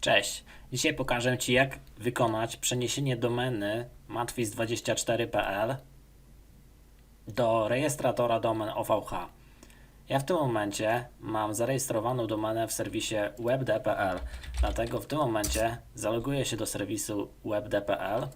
Cześć. Dzisiaj pokażę Ci, jak wykonać przeniesienie domeny matwis24.pl do rejestratora domen OVH. Ja w tym momencie mam zarejestrowaną domenę w serwisie webd.pl, dlatego w tym momencie zaloguję się do serwisu webd.pl.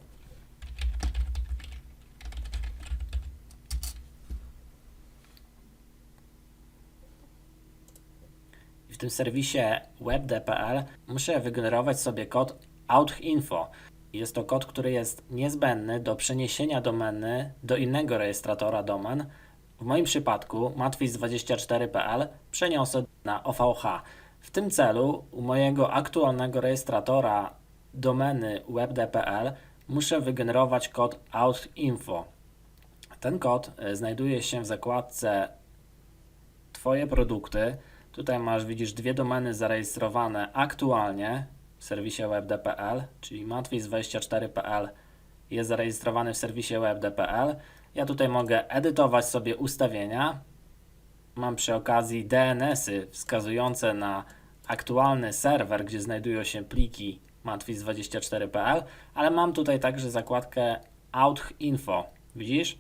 tym serwisie webd.pl muszę wygenerować sobie kod outinfo. Jest to kod, który jest niezbędny do przeniesienia domeny do innego rejestratora domen. W moim przypadku matwis24.pl przeniosę na OVH. W tym celu u mojego aktualnego rejestratora domeny webd.pl muszę wygenerować kod outinfo. Ten kod e, znajduje się w zakładce Twoje produkty. Tutaj masz, widzisz, dwie domeny zarejestrowane aktualnie w serwisie web.pl, czyli matwis24.pl jest zarejestrowany w serwisie web.pl. Ja tutaj mogę edytować sobie ustawienia. Mam przy okazji DNS-y wskazujące na aktualny serwer, gdzie znajdują się pliki matwis24.pl, ale mam tutaj także zakładkę Out.info. Widzisz?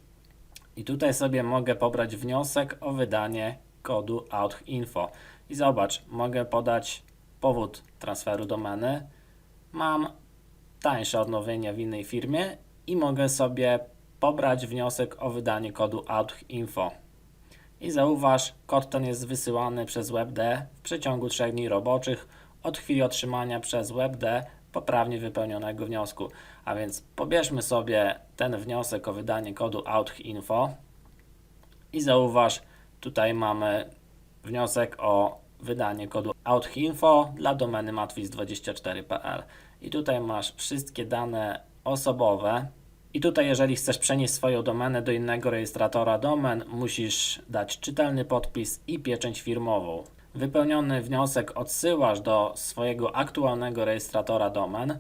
I tutaj sobie mogę pobrać wniosek o wydanie kodu outinfo. I zobacz, mogę podać powód transferu domeny. Mam tańsze odnowienie w innej firmie i mogę sobie pobrać wniosek o wydanie kodu outinfo. I zauważ, kod ten jest wysyłany przez WebD w przeciągu 3 dni roboczych od chwili otrzymania przez WebD poprawnie wypełnionego wniosku. A więc pobierzmy sobie ten wniosek o wydanie kodu outinfo i zauważ, tutaj mamy wniosek o wydanie kodu outinfo dla domeny matwis24.pl i tutaj masz wszystkie dane osobowe. I tutaj jeżeli chcesz przenieść swoją domenę do innego rejestratora domen musisz dać czytelny podpis i pieczęć firmową. Wypełniony wniosek odsyłasz do swojego aktualnego rejestratora domen.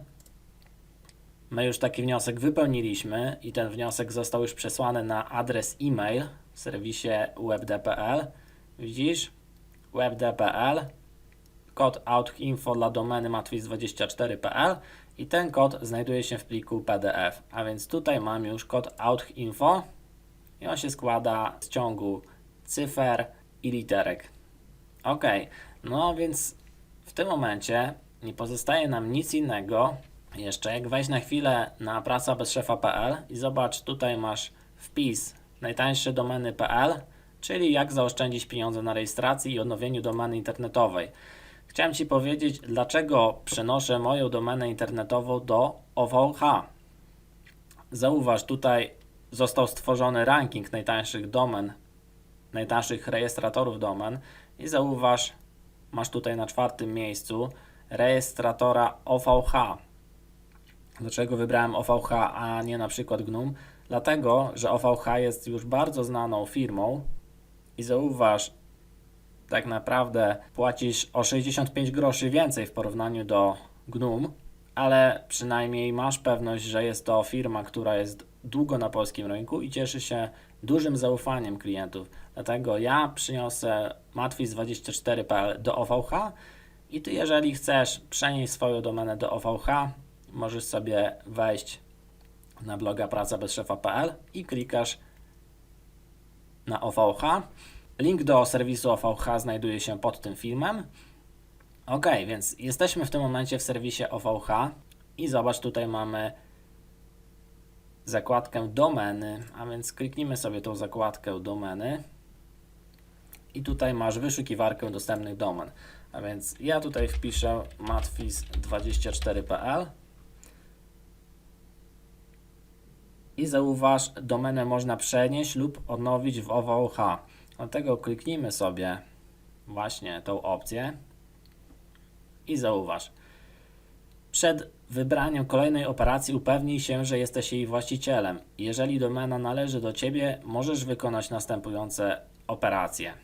My już taki wniosek wypełniliśmy i ten wniosek został już przesłany na adres e-mail w serwisie webd.pl. Widzisz? webd.pl kod outinfo dla domeny matwis24.pl i ten kod znajduje się w pliku PDF. A więc tutaj mam już kod outinfo i on się składa z ciągu cyfer i literek. Ok, no więc w tym momencie nie pozostaje nam nic innego jeszcze jak wejść na chwilę na praca bez szefa.pl i zobacz, tutaj masz wpis najtańsze domeny.pl, czyli jak zaoszczędzić pieniądze na rejestracji i odnowieniu domeny internetowej. Chciałem Ci powiedzieć, dlaczego przenoszę moją domenę internetową do OVH. Zauważ, tutaj został stworzony ranking najtańszych domen, najtańszych rejestratorów domen i zauważ, masz tutaj na czwartym miejscu rejestratora OVH. Dlaczego wybrałem OVH, a nie na przykład GNUM? Dlatego, że OVH jest już bardzo znaną firmą i zauważ, tak naprawdę płacisz o 65 groszy więcej w porównaniu do GNUM, ale przynajmniej masz pewność, że jest to firma, która jest długo na polskim rynku i cieszy się dużym zaufaniem klientów. Dlatego ja przyniosę matwis24.pl do OVH i ty, jeżeli chcesz przenieść swoją domenę do OVH, możesz sobie wejść na bloga praca bez szefa.pl i klikasz na OVH. Link do serwisu OVH znajduje się pod tym filmem. Ok, więc jesteśmy w tym momencie w serwisie OVH i zobacz, tutaj mamy zakładkę domeny, a więc kliknijmy sobie tą zakładkę domeny i tutaj masz wyszukiwarkę dostępnych domen. A więc ja tutaj wpiszę matwis24.pl i zauważ, domenę można przenieść lub odnowić w OVH. Dlatego kliknijmy sobie właśnie tą opcję i zauważ. Przed wybraniem kolejnej operacji upewnij się, że jesteś jej właścicielem. Jeżeli domena należy do Ciebie, możesz wykonać następujące operacje.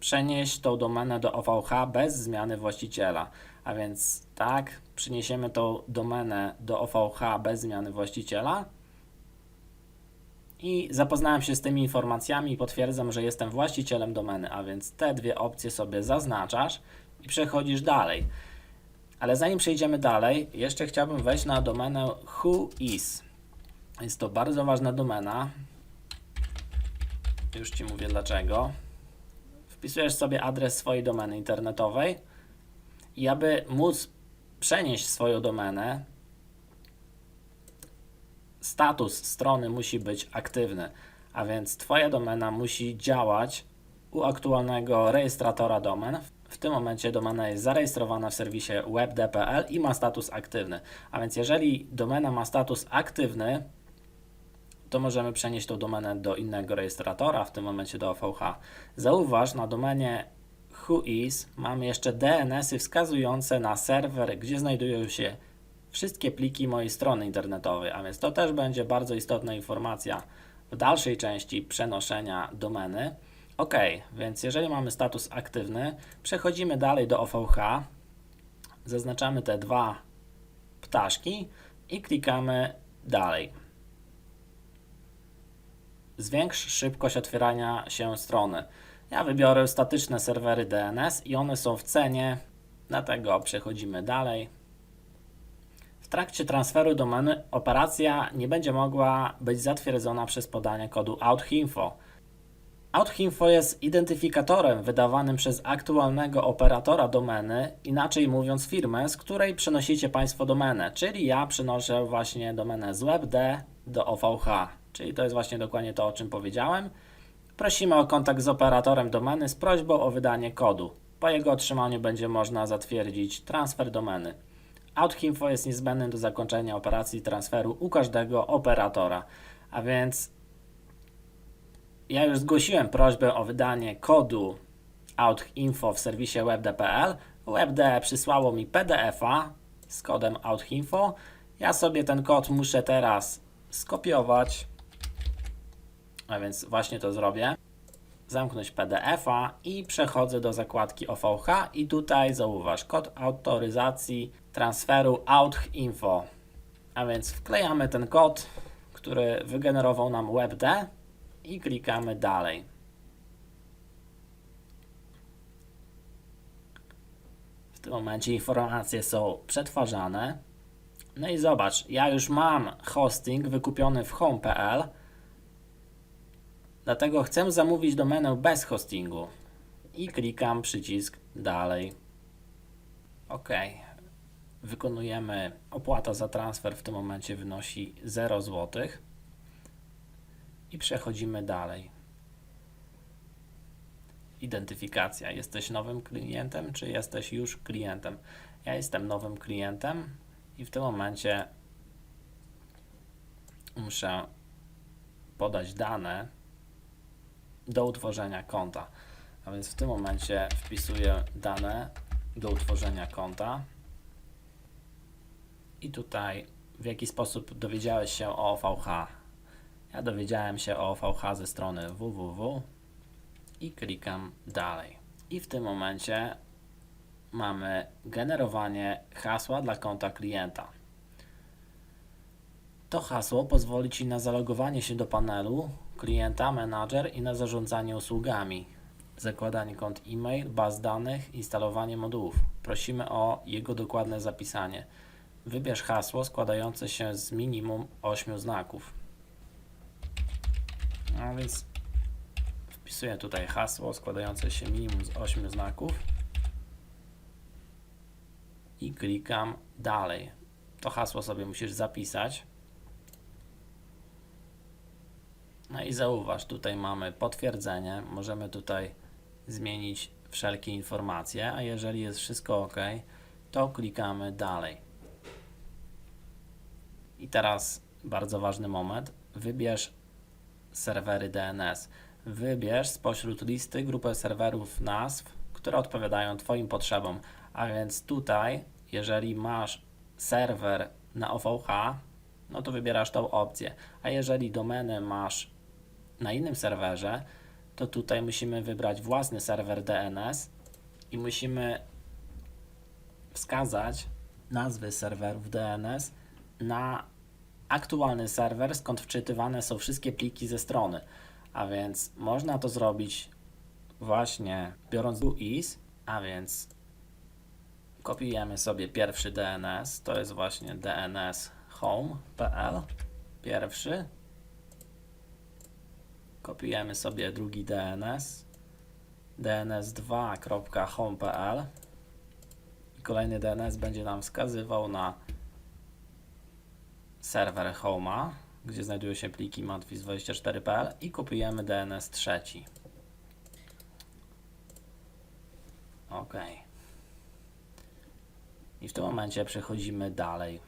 Przenieść tą domenę do OVH bez zmiany właściciela. A więc tak, przyniesiemy tą domenę do OVH bez zmiany właściciela i zapoznałem się z tymi informacjami i potwierdzam, że jestem właścicielem domeny, a więc te dwie opcje sobie zaznaczasz i przechodzisz dalej. Ale zanim przejdziemy dalej, jeszcze chciałbym wejść na domenę whois. Jest to bardzo ważna domena. Już Ci mówię dlaczego. Wpisujesz sobie adres swojej domeny internetowej i aby móc przenieść swoją domenę, status strony musi być aktywny, a więc Twoja domena musi działać u aktualnego rejestratora domen. W tym momencie domena jest zarejestrowana w serwisie web.dpl i ma status aktywny. A więc jeżeli domena ma status aktywny, to możemy przenieść tą domenę do innego rejestratora, w tym momencie do OVH. Zauważ, na domenie whois mamy jeszcze DNS-y wskazujące na serwer, gdzie znajdują się wszystkie pliki mojej strony internetowej, a więc to też będzie bardzo istotna informacja w dalszej części przenoszenia domeny. Ok, więc jeżeli mamy status aktywny, przechodzimy dalej do OVH, zaznaczamy te dwa ptaszki i klikamy dalej. Zwiększ szybkość otwierania się strony. Ja wybiorę statyczne serwery DNS i one są w cenie, dlatego przechodzimy dalej. Trakcie transferu domeny operacja nie będzie mogła być zatwierdzona przez podanie kodu OutInfo. OutInfo jest identyfikatorem wydawanym przez aktualnego operatora domeny, inaczej mówiąc firmę, z której przenosicie Państwo domenę, czyli ja przenoszę właśnie domenę z WebD do OVH, czyli to jest właśnie dokładnie to, o czym powiedziałem. Prosimy o kontakt z operatorem domeny z prośbą o wydanie kodu. Po jego otrzymaniu będzie można zatwierdzić transfer domeny. OutInfo jest niezbędny do zakończenia operacji transferu u każdego operatora, a więc ja już zgłosiłem prośbę o wydanie kodu OutInfo w serwisie webd.pl. Webd przysłało mi PDF-a z kodem OutInfo. Ja sobie ten kod muszę teraz skopiować, a więc właśnie to zrobię. Zamknąć PDF-a i przechodzę do zakładki OVH i tutaj zauważ kod autoryzacji transferu OutInfo. A więc wklejamy ten kod, który wygenerował nam WebD i klikamy dalej. W tym momencie informacje są przetwarzane. No i zobacz, ja już mam hosting wykupiony w home.pl, dlatego chcę zamówić domenę bez hostingu i klikam przycisk dalej. OK. Wykonujemy opłata za transfer w tym momencie wynosi 0 zł i przechodzimy dalej. Identyfikacja. Jesteś nowym klientem, czy jesteś już klientem? Ja jestem nowym klientem i w tym momencie muszę podać dane do utworzenia konta. A więc w tym momencie wpisuję dane do utworzenia konta. I tutaj w jaki sposób dowiedziałeś się o OVH. Ja dowiedziałem się o OVH ze strony www i klikam dalej. I w tym momencie mamy generowanie hasła dla konta klienta. To hasło pozwoli Ci na zalogowanie się do panelu klienta, menadżer i na zarządzanie usługami, zakładanie kont e-mail, baz danych, instalowanie modułów. Prosimy o jego dokładne zapisanie. Wybierz hasło składające się z minimum 8 znaków. No więc wpisuję tutaj hasło składające się minimum z 8 znaków i klikam dalej. To hasło sobie musisz zapisać. No i zauważ, tutaj mamy potwierdzenie. Możemy tutaj zmienić wszelkie informacje, a jeżeli jest wszystko ok, to klikamy dalej. I teraz bardzo ważny moment. Wybierz serwery DNS. Wybierz spośród listy grupę serwerów nazw, które odpowiadają Twoim potrzebom. A więc tutaj, jeżeli masz serwer na OVH, no to wybierasz tą opcję. A jeżeli domenę masz na innym serwerze, to tutaj musimy wybrać własny serwer DNS i musimy wskazać nazwy serwerów DNS na aktualny serwer, skąd wczytywane są wszystkie pliki ze strony. A więc można to zrobić właśnie biorąc UIS, a więc Kopiujemy sobie pierwszy DNS, to jest właśnie DNS home.pl. Pierwszy. Kopiujemy sobie drugi DNS, dns2.home.pl i kolejny DNS będzie nam wskazywał na serwer Home'a, gdzie znajdują się pliki matwis24.pl i kopiujemy DNS trzeci. OK. I w tym momencie przechodzimy dalej.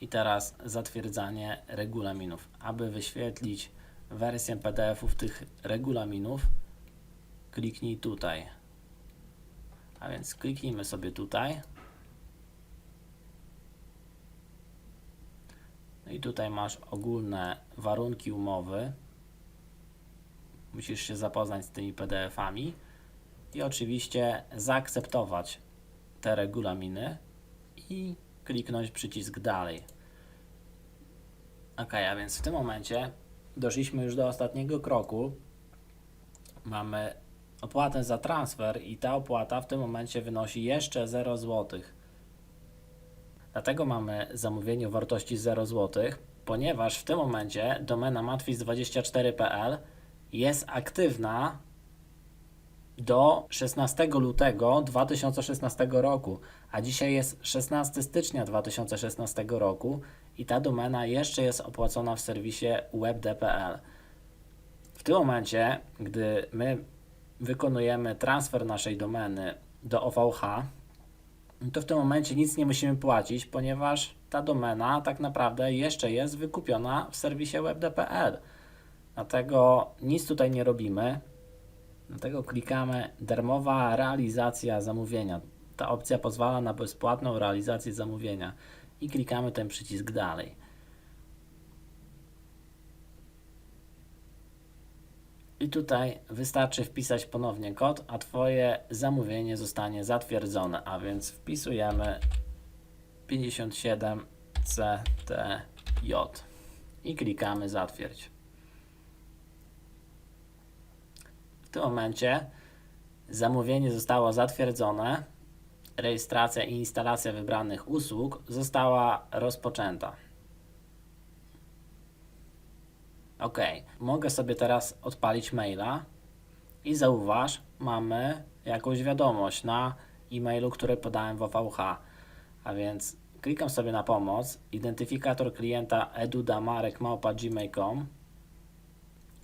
I teraz zatwierdzanie regulaminów. Aby wyświetlić wersję PDF-ów tych regulaminów, kliknij tutaj. A więc kliknijmy sobie tutaj. No i tutaj masz ogólne warunki umowy. Musisz się zapoznać z tymi PDF-ami i oczywiście zaakceptować te regulaminy i kliknąć przycisk dalej. Ok, a więc w tym momencie doszliśmy już do ostatniego kroku. Mamy opłatę za transfer i ta opłata w tym momencie wynosi jeszcze 0 zł. Dlatego mamy zamówienie o wartości 0 zł, ponieważ w tym momencie domena matwis24.pl jest aktywna do 16 lutego 2016 roku, a dzisiaj jest 16 stycznia 2016 roku i ta domena jeszcze jest opłacona w serwisie web.pl. W tym momencie, gdy my wykonujemy transfer naszej domeny do OVH, to w tym momencie nic nie musimy płacić, ponieważ ta domena tak naprawdę jeszcze jest wykupiona w serwisie web.pl. Dlatego nic tutaj nie robimy. Dlatego klikamy darmowa realizacja zamówienia. Ta opcja pozwala na bezpłatną realizację zamówienia i klikamy ten przycisk dalej. I tutaj wystarczy wpisać ponownie kod, a Twoje zamówienie zostanie zatwierdzone. A więc wpisujemy 57CTJ i klikamy zatwierdź. W tym momencie zamówienie zostało zatwierdzone, rejestracja i instalacja wybranych usług została rozpoczęta. OK, mogę sobie teraz odpalić maila i zauważ, mamy jakąś wiadomość na e-mailu, który podałem w OVH. A więc klikam sobie na pomoc, identyfikator klienta edudamarek.gmail.com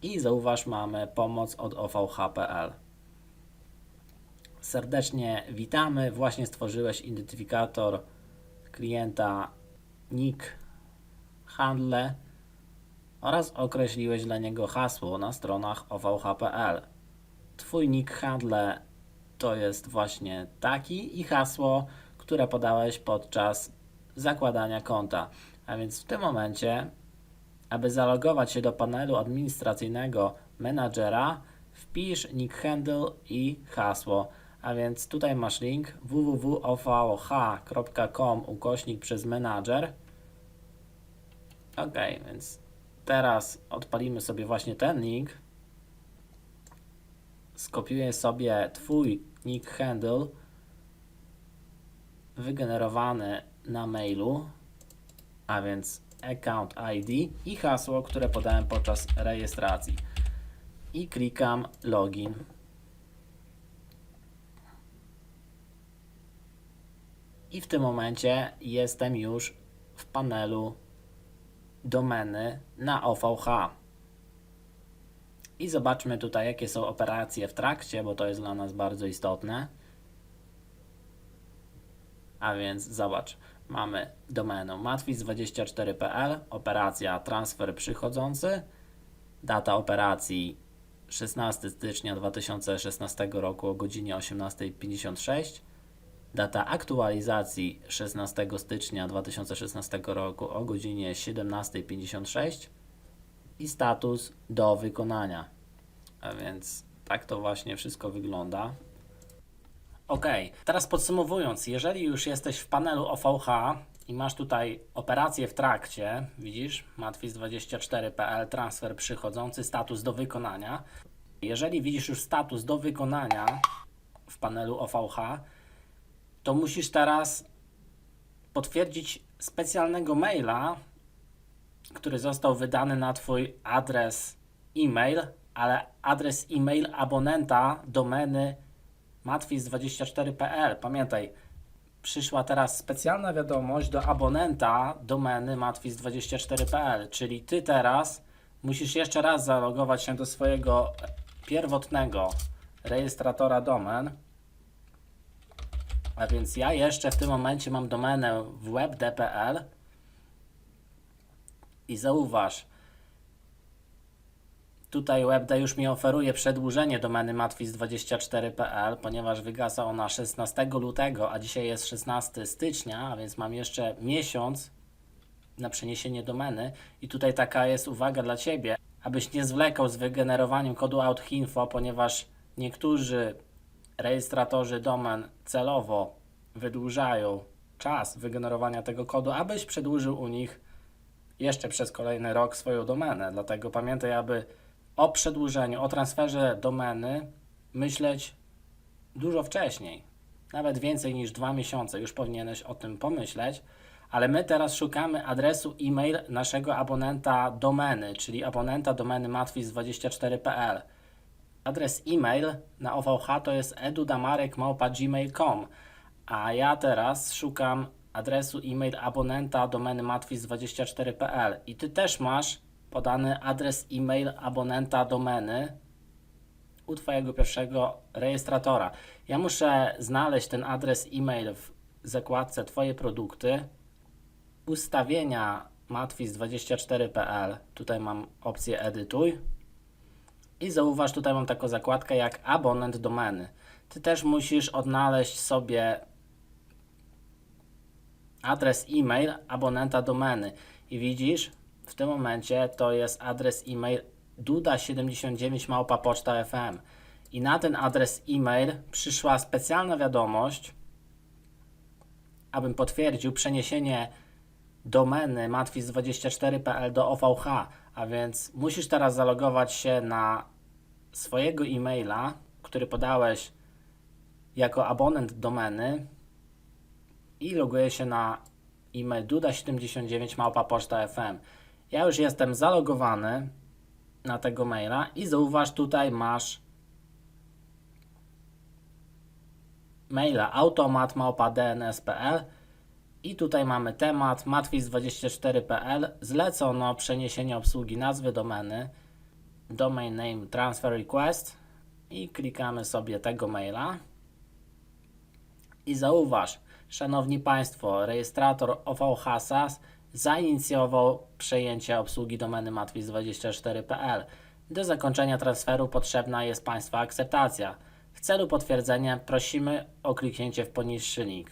i zauważ, mamy pomoc od ovh.pl. Serdecznie witamy. Właśnie stworzyłeś identyfikator klienta nick handle oraz określiłeś dla niego hasło na stronach ovh.pl. Twój nick handle to jest właśnie taki i hasło, które podałeś podczas zakładania konta. A więc w tym momencie, aby zalogować się do panelu administracyjnego menadżera, wpisz nick handle i hasło. A więc tutaj masz link www.ovh.com ukośnik przez menadżer. Ok, więc teraz odpalimy sobie właśnie ten link. Skopiuję sobie Twój nick handle wygenerowany na mailu, a więc account ID i hasło, które podałem podczas rejestracji. I klikam login. I w tym momencie jestem już w panelu domeny na OVH. I zobaczmy tutaj, jakie są operacje w trakcie, bo to jest dla nas bardzo istotne. A więc zobacz, mamy domenę matwis24.pl, operacja transfer przychodzący, data operacji 16 stycznia 2016 roku o godzinie 18.56, data aktualizacji 16 stycznia 2016 roku o godzinie 17.56 i status do wykonania. A więc tak to właśnie wszystko wygląda. Ok, teraz podsumowując, jeżeli już jesteś w panelu OVH i masz tutaj operację w trakcie, widzisz, matwis24.pl, transfer przychodzący, status do wykonania. Jeżeli widzisz już status do wykonania w panelu OVH, to musisz teraz potwierdzić specjalnego maila, który został wydany na Twój adres e-mail, ale adres e-mail abonenta domeny matwis24.pl. Pamiętaj, przyszła teraz specjalna wiadomość do abonenta domeny matwis24.pl, czyli Ty teraz musisz jeszcze raz zalogować się do swojego pierwotnego rejestratora domen. A więc ja jeszcze w tym momencie mam domenę web.dpl i zauważ, tutaj WebD już mi oferuje przedłużenie domeny matwis24.pl, ponieważ wygasa ona 16 lutego, a dzisiaj jest 16 stycznia, a więc mam jeszcze miesiąc na przeniesienie domeny. I tutaj taka jest uwaga dla Ciebie, abyś nie zwlekał z wygenerowaniem kodu AuthInfo, ponieważ niektórzy rejestratorzy domen celowo wydłużają czas wygenerowania tego kodu, abyś przedłużył u nich jeszcze przez kolejny rok swoją domenę. Dlatego pamiętaj, aby o przedłużeniu, o transferze domeny myśleć dużo wcześniej. Nawet więcej niż dwa miesiące już powinieneś o tym pomyśleć. Ale my teraz szukamy adresu e-mail naszego abonenta domeny, czyli abonenta domeny matwis24.pl. Adres e-mail na OVH to jest edudamarek.gmail.com, a ja teraz szukam adresu e-mail abonenta domeny matwis24.pl i Ty też masz podany adres e-mail abonenta domeny u Twojego pierwszego rejestratora. Ja muszę znaleźć ten adres e-mail w zakładce Twoje produkty, ustawienia matwis24.pl, tutaj mam opcję edytuj i zauważ, tutaj mam taką zakładkę jak abonent domeny. Ty też musisz odnaleźć sobie adres e-mail abonenta domeny. I widzisz, w tym momencie to jest adres e-mail duda79 małpa poczta FM i na ten adres e-mail przyszła specjalna wiadomość, abym potwierdził przeniesienie domeny matwis24.pl do OVH, a więc musisz teraz zalogować się na swojego e-maila, który podałeś jako abonent domeny i loguję się na e-mail duda79 małpa poczta FM. Ja już jestem zalogowany na tego maila i zauważ tutaj masz maila automat małpa dns.pl i tutaj mamy temat matwis24.pl zlecono przeniesienie obsługi nazwy domeny domain name transfer request i klikamy sobie tego maila i zauważ Szanowni Państwo, rejestrator OVH SAS zainicjował przejęcie obsługi domeny matwis24.pl. Do zakończenia transferu potrzebna jest Państwa akceptacja. W celu potwierdzenia prosimy o kliknięcie w poniższy link.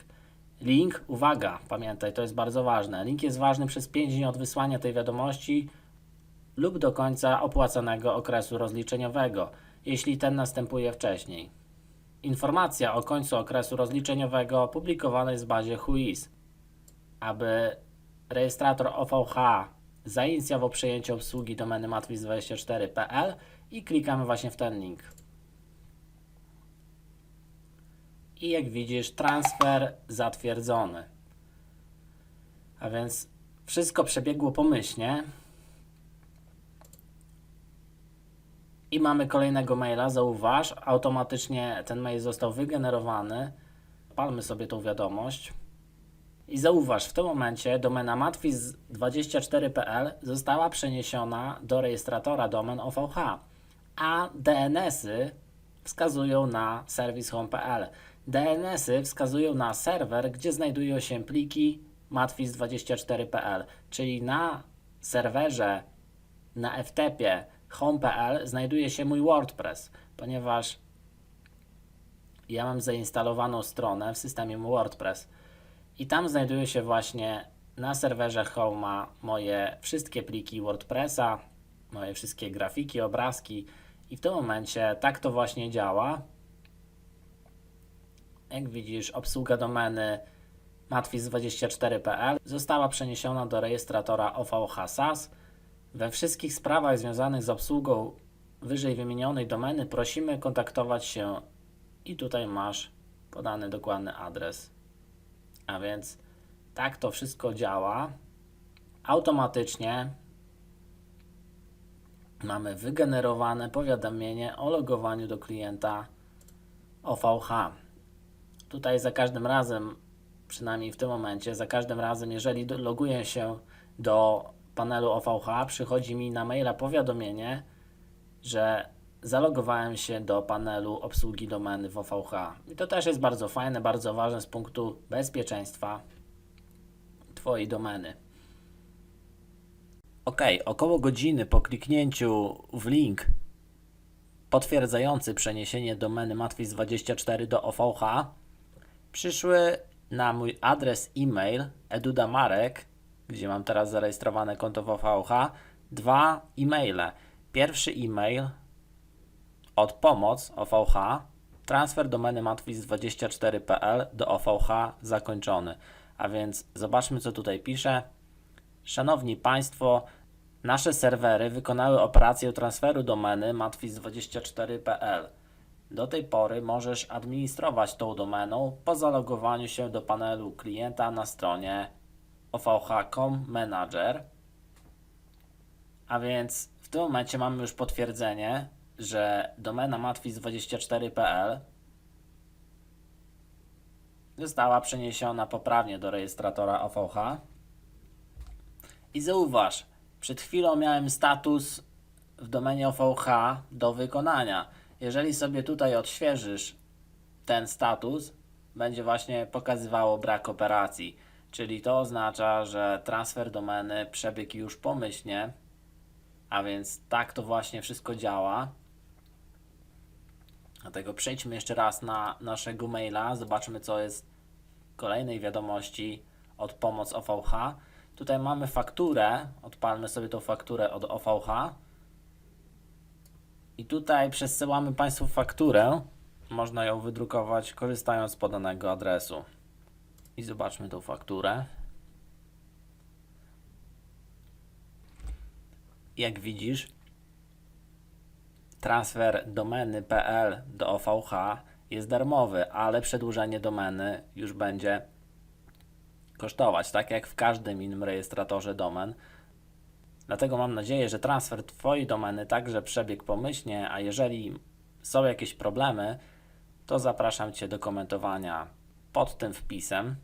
Link, uwaga, pamiętaj, to jest bardzo ważne. Link jest ważny przez 5 dni od wysłania tej wiadomości lub do końca opłacanego okresu rozliczeniowego, jeśli ten następuje wcześniej. Informacja o końcu okresu rozliczeniowego publikowana jest w bazie WHOIS. Aby rejestrator OVH zainicjował przejęcie obsługi domeny matwis24.pl i klikamy właśnie w ten link. I jak widzisz, transfer zatwierdzony. A więc wszystko przebiegło pomyślnie. I mamy kolejnego maila, zauważ, automatycznie ten mail został wygenerowany. Palmy sobie tą wiadomość. I zauważ, w tym momencie domena matwis24.pl została przeniesiona do rejestratora domen OVH, a DNS-y wskazują na serwis home.pl. DNS-y wskazują na serwer, gdzie znajdują się pliki matwis24.pl, czyli na serwerze na FTP home.pl znajduje się mój WordPress, ponieważ ja mam zainstalowaną stronę w systemie WordPress i tam znajdują się właśnie na serwerze Home moje wszystkie pliki WordPressa, moje wszystkie grafiki, obrazki i w tym momencie tak to właśnie działa. Jak widzisz, obsługa domeny matwis24.pl została przeniesiona do rejestratora OVH SAS. We wszystkich sprawach związanych z obsługą wyżej wymienionej domeny prosimy kontaktować się i tutaj masz podany dokładny adres A więc tak to wszystko działa. Automatycznie mamy wygenerowane powiadomienie o logowaniu do klienta OVH. Tutaj za każdym razem, przynajmniej w tym momencie, za każdym razem, jeżeli loguję się do panelu OVH, przychodzi mi na maila powiadomienie, że zalogowałem się do panelu obsługi domeny w OVH. I to też jest bardzo fajne, bardzo ważne z punktu bezpieczeństwa Twojej domeny. Ok, około godziny po kliknięciu w link potwierdzający przeniesienie domeny Matwis24 do OVH przyszły na mój adres e-mail edudamarek, gdzie mam teraz zarejestrowane konto w OVH, dwa e-maile. Pierwszy e-mail od pomoc OVH, transfer domeny matwis24.pl do OVH zakończony. A więc zobaczmy, co tutaj pisze. Szanowni Państwo, nasze serwery wykonały operację transferu domeny matwis24.pl. Do tej pory możesz administrować tą domeną po zalogowaniu się do panelu klienta na stronie ovh.com manager. A więc w tym momencie mamy już potwierdzenie, że domena matwis24.pl została przeniesiona poprawnie do rejestratora OVH. I zauważ, przed chwilą miałem status w domenie OVH do wykonania. Jeżeli sobie tutaj odświeżysz ten status, będzie właśnie pokazywało brak operacji. Czyli to oznacza, że transfer domeny przebiegł już pomyślnie, a więc tak to właśnie wszystko działa. Dlatego przejdźmy jeszcze raz na naszego maila, zobaczmy co jest w kolejnej wiadomości od pomoc OVH. Tutaj mamy fakturę, odpalmy sobie tą fakturę od OVH. I tutaj przesyłamy Państwu fakturę. Można ją wydrukować korzystając z podanego adresu. I zobaczmy tą fakturę. Jak widzisz, transfer domeny PL do OVH jest darmowy, ale przedłużenie domeny już będzie kosztować, tak jak w każdym innym rejestratorze domen. Dlatego mam nadzieję, że transfer Twojej domeny także przebiegł pomyślnie, a jeżeli są jakieś problemy, to zapraszam Cię do komentowania pod tym wpisem.